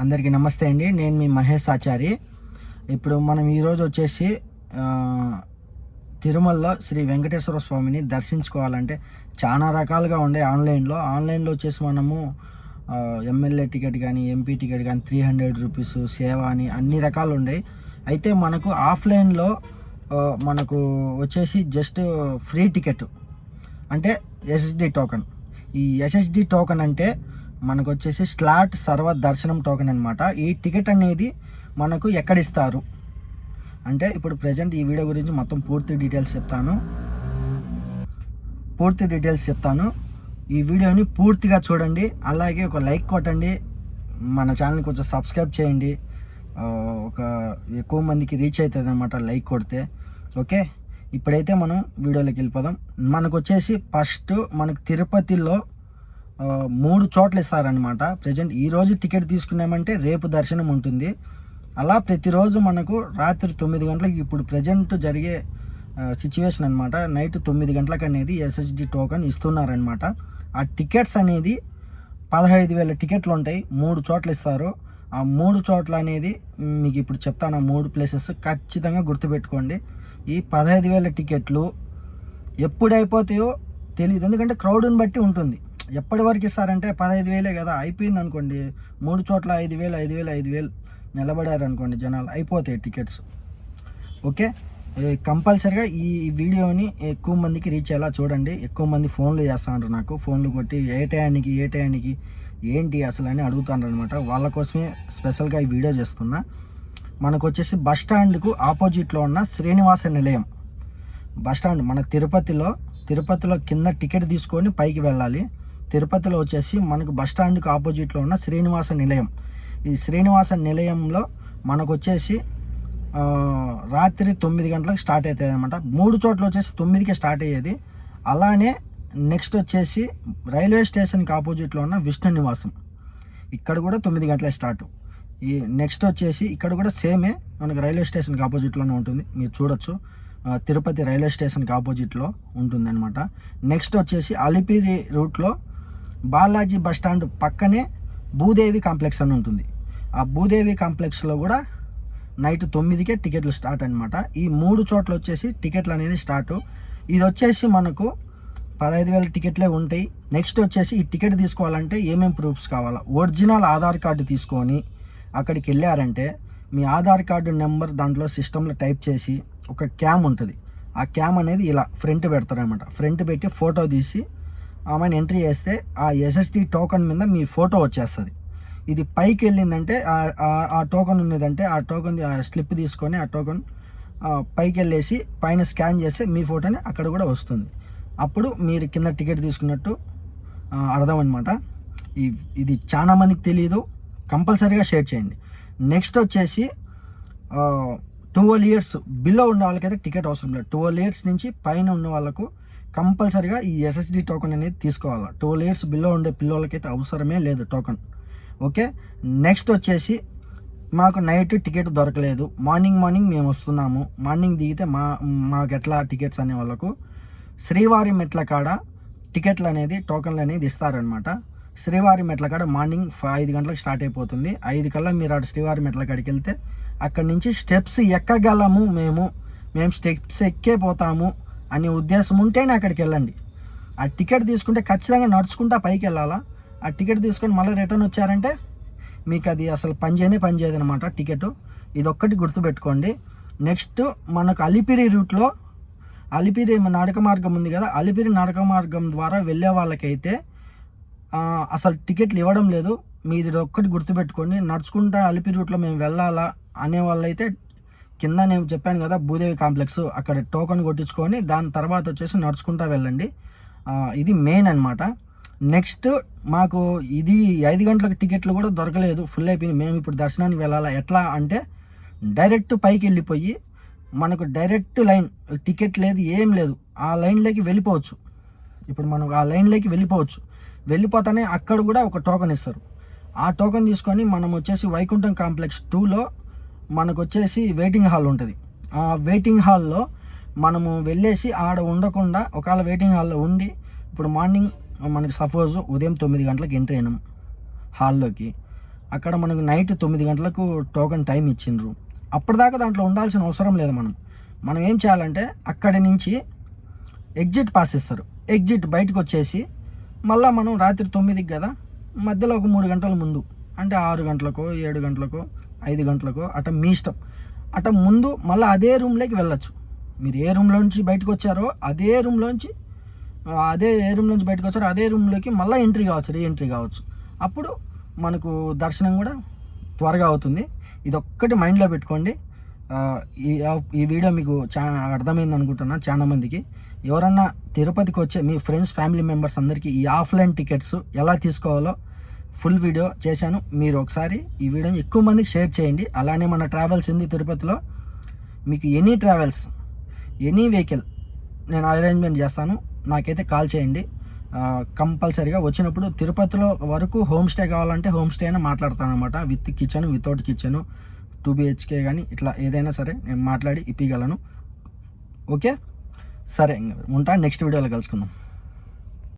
అందరికీ నమస్తే అండి. నేను మీ మహేష్ ఆచారి. ఇప్పుడు మనం ఈరోజు వచ్చేసి తిరుమలలో శ్రీ వెంకటేశ్వర స్వామిని దర్శించుకోవాలంటే చాలా రకాలుగా ఉండే ఆన్లైన్లో. ఆన్లైన్లో వచ్చేసి మనము ఎమ్మెల్యే టికెట్ కానీ ఎంపీ టికెట్ కానీ త్రీ హండ్రెడ్ రూపీస్ సేవ అని అన్ని రకాలు ఉన్నాయి అయితే మనకు ఆఫ్లైన్లో మనకు వచ్చేసి జస్ట్ ఫ్రీ టికెట్. అంటే ఎస్ఎస్డి టోకెన్. ఈ ఎస్ఎస్డి టోకెన్ అంటే మనకు వచ్చేసి స్లాట్ సర్వ దర్శనం టోకెన్ అనమాట ఈ టికెట్ అనేది మనకు ఎక్కడ ఇస్తారు? అంటే ఇప్పుడు ప్రజెంట్ ఈ వీడియో గురించి మొత్తం పూర్తి డీటెయిల్స్ చెప్తాను. పూర్తి డీటెయిల్స్ చెప్తాను. ఈ వీడియోని పూర్తిగా చూడండి. అలాగే ఒక లైక్ కొట్టండి. మన ఛానల్ కొంచెం సబ్స్క్రైబ్ చేయండి. ఒక ఎక్కువ మందికి రీచ్ అవుతుంది అనమాట లైక్ కొడితే. ఓకే? ఇప్పుడైతే మనం వీడియోలోకి వెళ్ళిపోదాం. మనకు వచ్చేసి ఫస్ట్ మనకు తిరుపతిలో మూడు చోట్ల ఇస్తారనమాట ప్రజెంట్ ఈరోజు టికెట్ తీసుకున్నామంటే రేపు దర్శనం ఉంటుంది. అలా ప్రతిరోజు మనకు రాత్రి తొమ్మిది గంటలకు ఇప్పుడు ప్రజెంట్ జరిగే సిచ్యువేషన్ అనమాట నైట్ తొమ్మిది గంటలకు అనేది ఎస్ఎస్డి టోకెన్ ఇస్తున్నారనమాట ఆ టికెట్స్ అనేది పదహైదు వేల టికెట్లు ఉంటాయి. మూడు చోట్ల ఇస్తారు. ఆ మూడు చోట్ల అనేది మీకు ఇప్పుడు చెప్తాను. ఆ మూడు ప్లేసెస్ ఖచ్చితంగా గుర్తుపెట్టుకోండి. ఈ పదహైదు వేల టికెట్లు ఎప్పుడు అయిపోతాయో తెలియదు ఎందుకంటే క్రౌడ్ని బట్టి ఉంటుంది. ఎప్పటి వరకు ఇస్తారంటే పదహైదు వేలే కదా అయిపోయింది అనుకోండి. మూడు చోట్ల ఐదు వేలు ఐదు వేలు ఐదు వేలు నిలబడారు అనుకోండి జనాలు. అయిపోతాయి టికెట్స్. ఓకే? కంపల్సరిగా ఈ వీడియోని ఎక్కువ మందికి రీచ్ అయ్యేలా చూడండి. ఎక్కువ మంది ఫోన్లు చేస్తాండ్రు నాకు. ఫోన్లు కొట్టి ఏ టయానికి ఏ టయానికి ఏంటి అసలు అని అడుగుతాను అనమాట వాళ్ళ కోసమే స్పెషల్గా ఈ వీడియో చేస్తున్నా. మనకు వచ్చేసి బస్ స్టాండ్కు ఆపోజిట్లో ఉన్న శ్రీనివాస నిలయం. బస్ స్టాండ్ మన తిరుపతిలో తిరుపతిలో కింద టికెట్ తీసుకొని పైకి వెళ్ళాలి. తిరుపతిలో వచ్చేసి మనకు బస్ స్టాండ్కి ఆపోజిట్లో ఉన్న శ్రీనివాస నిలయం. ఈ శ్రీనివాస నిలయంలో మనకు వచ్చేసి రాత్రి తొమ్మిది గంటలకు స్టార్ట్ అవుతుంది అనమాట మూడు చోట్ల వచ్చేసి తొమ్మిదికే స్టార్ట్ అయ్యేది. అలానే నెక్స్ట్ వచ్చేసి రైల్వే స్టేషన్కి ఆపోజిట్లో ఉన్న విష్ణు నివాసం. ఇక్కడ కూడా తొమ్మిది గంటలే స్టార్ట్. ఈ నెక్స్ట్ వచ్చేసి ఇక్కడ కూడా సేమే మనకు రైల్వే స్టేషన్కి ఆపోజిట్లోనే ఉంటుంది. మీరు చూడొచ్చు. తిరుపతి రైల్వే స్టేషన్కి ఆపోజిట్లో ఉంటుంది అనమాట నెక్స్ట్ వచ్చేసి అలిపిరి రూట్లో బాలాజీ బస్టాండ్ పక్కనే భూదేవి కాంప్లెక్స్ అని ఉంటుంది. ఆ భూదేవి కాంప్లెక్స్లో కూడా నైట్ తొమ్మిదికే టికెట్లు స్టార్ట్ అనమాట ఈ మూడు చోట్ల వచ్చేసి టికెట్లు అనేది స్టార్ట్. ఇది వచ్చేసి మనకు పదహైదు వేల టికెట్లే ఉంటాయి. నెక్స్ట్ వచ్చేసి ఈ టికెట్ తీసుకోవాలంటే ఏమేమి ప్రూఫ్స్ కావాలా? ఒరిజినల్ ఆధార్ కార్డు తీసుకొని అక్కడికి వెళ్ళారంటే మీ ఆధార్ కార్డు నెంబర్ దాంట్లో సిస్టంలో టైప్ చేసి ఒక క్యామ్ ఉంటుంది. ఆ క్యామ్ అనేది ఇలా ఫ్రంట్ పెడతారనమాట ఫ్రంట్ పెట్టి ఫోటో తీసి ఆమెను ఎంట్రీ చేస్తే ఆ ఎస్ఎస్టి టోకన్ మీద మీ ఫోటో వచ్చేస్తుంది. ఇది పైకి వెళ్ళిందంటే ఆ- టోకన్ టోకెన్ ఉన్నదంటే ఆ టోకెన్ ఆ స్లిప్ తీసుకొని ఆ టోకన్ పైకి వెళ్ళేసి పైన స్కాన్ చేస్తే మీ ఫోటోని అక్కడ కూడా వస్తుంది. అప్పుడు మీరు కింద టికెట్ తీసుకున్నట్టు అర్థం అనమాట ఈ ఇది చాలా మందికి తెలియదు కంపల్సరీగా షేర్ చేయండి. నెక్స్ట్ వచ్చేసి ట్వెల్వ్ ఇయర్స్ బిలో ఉన్న వాళ్ళకైతే టికెట్ అవసరం లేదు. ట్వెల్వ్ ఇయర్స్ నుంచి పైన ఉన్న వాళ్ళకు కంపల్సరిగా ఈ ఎస్ఎస్డి టోకెన్ అనేది తీసుకోవాలి. ట్వెల్వ్ ఇయర్స్ బిలో ఉండే పిల్లలకైతే అవసరమే లేదు టోకెన్ ఓకే నెక్స్ట్ వచ్చేసి మాకు నైట్ టికెట్ దొరకలేదు. మార్నింగ్ మార్నింగ్ మేము వస్తున్నాము. మార్నింగ్ దిగితే మా మాకు ఎట్లా టికెట్స్ అనే వాళ్ళకు శ్రీవారి మెట్ల కాడ టికెట్లు అనేది టోకన్లు అనేది ఇస్తారనమాట శ్రీవారి మెట్ల కాడ మార్నింగ్ ఫైవ్ ఐదు గంటలకు స్టార్ట్ అయిపోతుంది. ఐదు కల్లా మీరు అటు శ్రీవారి మెట్ల కాడికి వెళ్తే అక్కడి నుంచి స్టెప్స్ ఎక్కగలము మేము? మేము స్టెప్స్ ఎక్కే పోతాము. అనే ఉద్దేశం ఉంటేనే అక్కడికి వెళ్ళండి. ఆ టికెట్ తీసుకుంటే ఖచ్చితంగా నడుచుకుంటా పైకి వెళ్ళాలా? ఆ టికెట్ తీసుకొని మళ్ళీ రిటర్న్ వచ్చారంటే మీకు అది అసలు పనిచేయనే పనిచేయదు అనమాట టికెట్. ఇది ఒక్కటి గుర్తుపెట్టుకోండి. నెక్స్ట్ మనకు అలిపిరి రూట్లో అలిపిరి నడక మార్గం ఉంది కదా అలిపిరి నడక మార్గం ద్వారా వెళ్ళే వాళ్ళకైతే అసలు టికెట్లు ఇవ్వడం లేదు. మీరు ఇది ఒక్కటి గుర్తుపెట్టుకోండి. నడుచుకుంటా అలిపిరి రూట్లో మేము వెళ్ళాలా అనే వాళ్ళైతే కింద నేను చెప్పాను కదా భూదేవి కాంప్లెక్స్ అక్కడ టోకన్ కొట్టించుకొని దాని తర్వాత వచ్చేసి నడుచుకుంటా వెళ్ళండి. ఇది మెయిన్ అనమాట నెక్స్ట్ మాకు ఇది ఐదు గంటలకు టికెట్లు కూడా దొరకలేదు. ఫుల్ అయిపోయింది. మేము ఇప్పుడు దర్శనానికి వెళ్ళాలా? ఎట్లా అంటే డైరెక్ట్ పైకి వెళ్ళిపోయి మనకు డైరెక్ట్ లైన్ టికెట్ లేదు ఏం లేదు. ఆ లైన్లోకి వెళ్ళిపోవచ్చు. ఇప్పుడు మనం ఆ లైన్లోకి వెళ్ళిపోవచ్చు. వెళ్ళిపోతానే అక్కడ కూడా ఒక టోకెన్ ఇస్తారు. ఆ టోకెన్ తీసుకొని మనం వచ్చేసి వైకుంఠం కాంప్లెక్స్ టూలో మనకు వచ్చేసి వెయిటింగ్ హాల్ ఉంటుంది. ఆ వెయిటింగ్ హాల్లో మనము వెళ్ళేసి ఆడ ఉండకుండా ఒకవేళ వెయిటింగ్ హాల్లో ఉండి ఇప్పుడు మార్నింగ్ మనకి సపోజ్ ఉదయం తొమ్మిది గంటలకు ఎంట్రీ అయినాం హాల్లోకి అక్కడ మనకు నైట్ తొమ్మిది గంటలకు టోకెన్ టైం ఇచ్చిండ్రు. అప్పటిదాకా దాంట్లో ఉండాల్సిన అవసరం లేదు మనం. మనం ఏం చేయాలంటే అక్కడి నుంచి ఎగ్జిట్ పాస్ ఇస్తారు ఎగ్జిట్ బయటకు వచ్చేసి మళ్ళీ మనం రాత్రి తొమ్మిదికి కదా మధ్యలో ఒక మూడు గంటల ముందు అంటే ఆరు గంటలకో ఏడు గంటలకో ఐదు గంటలకో అట మీ ఇష్టం. అట ముందు మళ్ళీ అదే రూమ్లోకి వెళ్ళొచ్చు. మీరు ఏ రూమ్లో నుంచి బయటకు వచ్చారో అదే రూమ్లోంచి అదే ఏ రూమ్ నుంచి బయటకు వచ్చారో అదే రూమ్లోకి మళ్ళీ ఎంట్రీ కావచ్చు రీ ఎంట్రీ కావచ్చు. అప్పుడు మనకు దర్శనం కూడా త్వరగా అవుతుంది. ఇది ఒక్కటి మైండ్లో పెట్టుకోండి. ఈ ఈ వీడియో మీకు చాలా అర్థమైంది అనుకుంటున్నా చాలా మందికి. ఎవరన్నా తిరుపతికి వచ్చే మీ ఫ్రెండ్స్ ఫ్యామిలీ మెంబర్స్ అందరికీ ఈ ఆఫ్లైన్ టికెట్స్ ఎలా తీసుకోవాలో ఫుల్ వీడియో చేశాను. మీరు ఒకసారి ఈ వీడియోని ఎక్కువ మందికి షేర్ చేయండి. అలానే మన ట్రావెల్స్ ఉంది తిరుపతిలో. మీకు ఎనీ ట్రావెల్స్ ఎనీ వెహికల్ నేను అరేంజ్మెంట్ చేస్తాను. నాకైతే కాల్ చేయండి. కంపల్సరీగా వచ్చినప్పుడు తిరుపతిలో వరకు హోమ్ స్టే కావాలంటే హోమ్ స్టే అయినా మాట్లాడతాను అనమాట with kitchen without kitchen two BHK కానీ ఇట్లా ఏదైనా సరే నేను మాట్లాడి ఇప్పగలను ఓకే? సరే ఇంకా ఉంటా. నెక్స్ట్ వీడియోలో కలుసుకుందాం.